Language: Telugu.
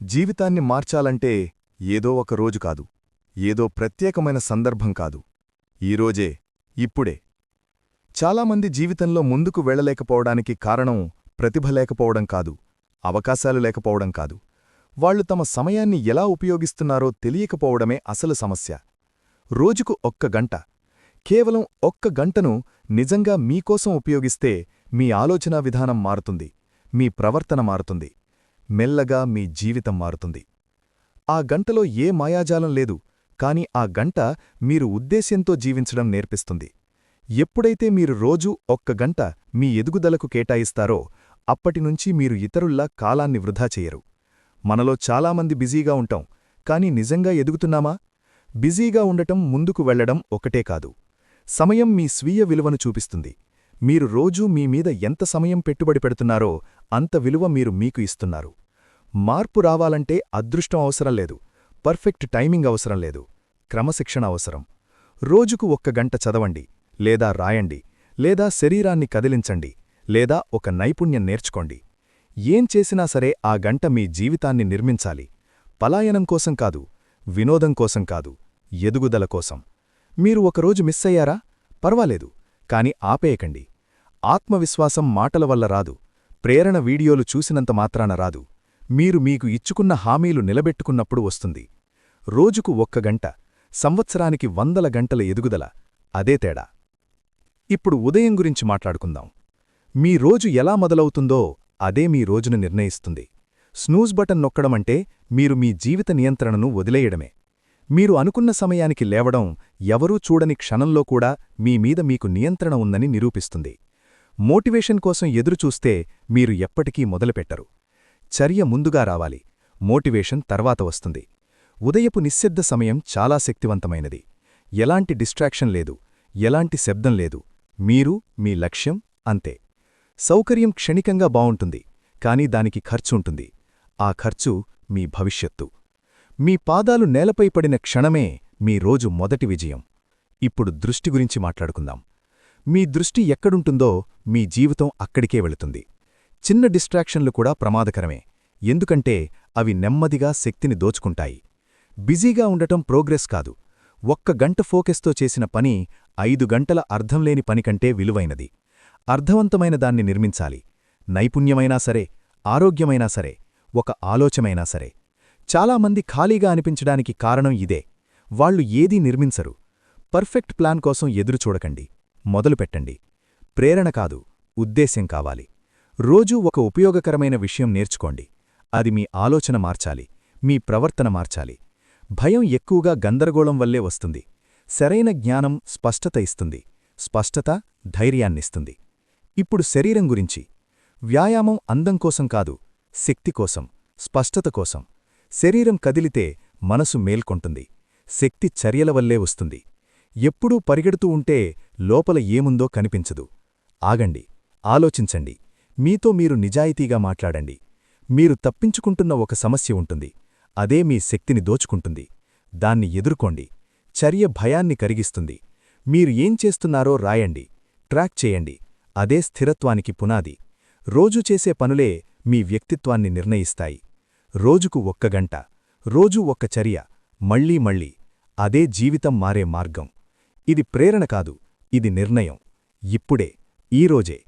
జీవితాన్ని మార్చాలంటే ఏదో ఒక రోజు కాదు. ఏదో ప్రత్యేకమైన సందర్భం కాదు. ఈరోజే ఇప్పుడే. చాలామంది జీవితంలో ముందుకు వెళ్ళలేకపోవడానికి కారణం ప్రతిభ లేకపోవడం కాదు అవకాశాలు లేకపోవడం కాదు. వాళ్ళు తమ సమయాన్ని ఎలా ఉపయోగిస్తున్నారో తెలియకపోవడమే అసలు సమస్య. రోజుకు ఒక్క గంట కేవలం ఒక్క గంటను నిజంగా మీకోసం ఉపయోగిస్తే మీ ఆలోచనా విధానం మారుతుంది మీ ప్రవర్తన మారుతుంది. మెల్లగా మీ జీవితం మారుతుంది. ఆ గంటలో ఏ మాయాజాలం లేదు కాని ఆ గంట మీరు ఉద్దేశ్యంతో జీవించడం నేర్పిస్తుంది. ఎప్పుడైతే మీరు రోజూ ఒక్క గంట మీ ఎదుగుదలకు కేటాయిస్తారో అప్పటినుంచి మీరు ఇతరుల్లా కాలాన్ని వృధా చెయ్యరు మనలో చాలామంది బిజీగా ఉంటాం కాని నిజంగా ఎదుగుతున్నామా? బిజీగా ఉండటం ముందుకు వెళ్ళడం ఒకటే కాదు. సమయం మీ స్వీయ విలువను చూపిస్తుంది. మీరు రోజూ మీమీద ఎంత సమయం పెట్టుబడి పెడుతున్నారో అంత విలువ మీరు మీకు ఇస్తున్నారు. మార్పు రావాలంటే అదృష్టం అవసరం లేదు. పర్ఫెక్ట్ టైమింగ్ అవసరం లేదు. క్రమశిక్షణ అవసరం. రోజుకు ఒక్క గంట చదవండి లేదా రాయండి లేదా శరీరాన్ని కదిలించండి లేదా ఒక నైపుణ్యం నేర్చుకోండి. ఏం చేసినా సరే ఆ గంట మీ జీవితాన్ని నిర్మించాలి. పలాయనం కోసం కాదు వినోదం కోసం కాదు ఎదుగుదల కోసం. మీరు ఒకరోజు మిస్ అయ్యారా? పర్వాలేదు కాని ఆపేయకండి. ఆత్మవిశ్వాసం మాటల వల్ల రాదు. ప్రేరణ వీడియోలు చూసినంత మాత్రాన రాదు. మీరు మీకు ఇచ్చుకున్న హామీలు నిలబెట్టుకున్నప్పుడు వస్తుంది. రోజుకు ఒక్క గంట సంవత్సరానికి వందల గంటల ఎదుగుదల అదే తేడా. ఇప్పుడు ఉదయం గురించి మాట్లాడుకుందాం. మీ రోజు ఎలా మొదలవుతుందో అదే మీ రోజును నిర్ణయిస్తుంది. స్నూజ్ బటన్ నొక్కడమంటే మీరు మీ జీవిత నియంత్రణను వదిలేయడమే. మీరు అనుకున్న సమయానికి లేవడం ఎవరూ చూడని క్షణంలో కూడా మీ మీద మీకు నియంత్రణ ఉందని నిరూపిస్తుంది. మోటివేషన్ కోసం ఎదురుచూస్తే మీరు ఎప్పటికీ మొదలుపెట్టరు. చర్య ముందుగా రావాలి. మోటివేషన్ తర్వాత వస్తుంది. ఉదయపు నిశ్శబ్ద సమయం చాలా శక్తివంతమైనది. ఎలాంటి డిస్ట్రాక్షన్ లేదు. ఎలాంటి శబ్దం లేదు. మీరు మీ లక్ష్యం అంతే. సౌకర్యం క్షణికంగా బావుంటుంది కాని దానికి ఖర్చుంటుంది ఆ ఖర్చు మీ భవిష్యత్తు. మీ పాదాలు నేలపై పడిన క్షణమే మీ రోజు మొదటి విజయం. ఇప్పుడు దృష్టి గురించి మాట్లాడుకుందాం. మీ దృష్టి ఎక్కడుంటుందో మీ జీవితం అక్కడికే వెళుతుంది. చిన్న డిస్ట్రాక్షన్లు కూడా ప్రమాదకరమే. ఎందుకంటే అవి నెమ్మదిగా శక్తిని దోచుకుంటాయి. బిజీగా ఉండటం ప్రోగ్రెస్ కాదు. ఒక్క గంట ఫోకెస్తో చేసిన పని ఐదు గంటల అర్థంలేని పనికంటే విలువైనది. అర్థవంతమైన దాన్ని నిర్మించాలి. నైపుణ్యమైనా సరే ఆరోగ్యమైనా సరే ఒక ఆలోచమైనా సరే. చాలామంది ఖాళీగా అనిపించడానికి కారణం ఇదే. వాళ్ళు ఏదీ నిర్మించరు. పర్ఫెక్ట్ ప్లాన్ కోసం ఎదురుచూడకండి. మొదలుపెట్టండి. ప్రేరణ కాదు ఉద్దేశ్యం కావాలి. రోజూ ఒక ఉపయోగకరమైన విషయం నేర్చుకోండి. అది మీ ఆలోచన మార్చాలి మీ ప్రవర్తన మార్చాలి. భయం ఎక్కువగా గందరగోళం వల్లే వస్తుంది. సరైన జ్ఞానం స్పష్టత ఇస్తుంది స్పష్టత ధైర్యాన్నిస్తుంది. ఇప్పుడు శరీరం గురించి. వ్యాయామం అందం కోసం కాదు శక్తి కోసం స్పష్టత కోసం. శరీరం కదిలితే మనసు మేల్కొంటుంది శక్తి చర్యల వల్లే వస్తుంది. ఎప్పుడూ పరిగెడుతూ ఉంటే లోపల ఏముందో కనిపించదు. ఆగండి ఆలోచించండి. మీతో మీరు నిజాయితీగా మాట్లాడండి. మీరు తప్పించుకుంటున్న ఒక సమస్య ఉంటుంది. అదే మీ శక్తిని దోచుకుంటుంది. దాన్ని ఎదుర్కోండి. చర్య భయాన్ని కరిగిస్తుంది. మీరు ఏం చేస్తున్నారో రాయండి. ట్రాక్ చేయండి. అదే స్థిరత్వానికి పునాది. రోజు చేసే పనులే మీ వ్యక్తిత్వాన్ని నిర్ణయిస్తాయి. రోజుకు ఒక్క గంట. రోజూ ఒక్క చర్య. మళ్ళీ మళ్ళీ అదే జీవితం మారే మార్గం. ఇది ప్రేరణ కాదు. ఇది నిర్ణయం. ఇప్పుడే. ఈరోజే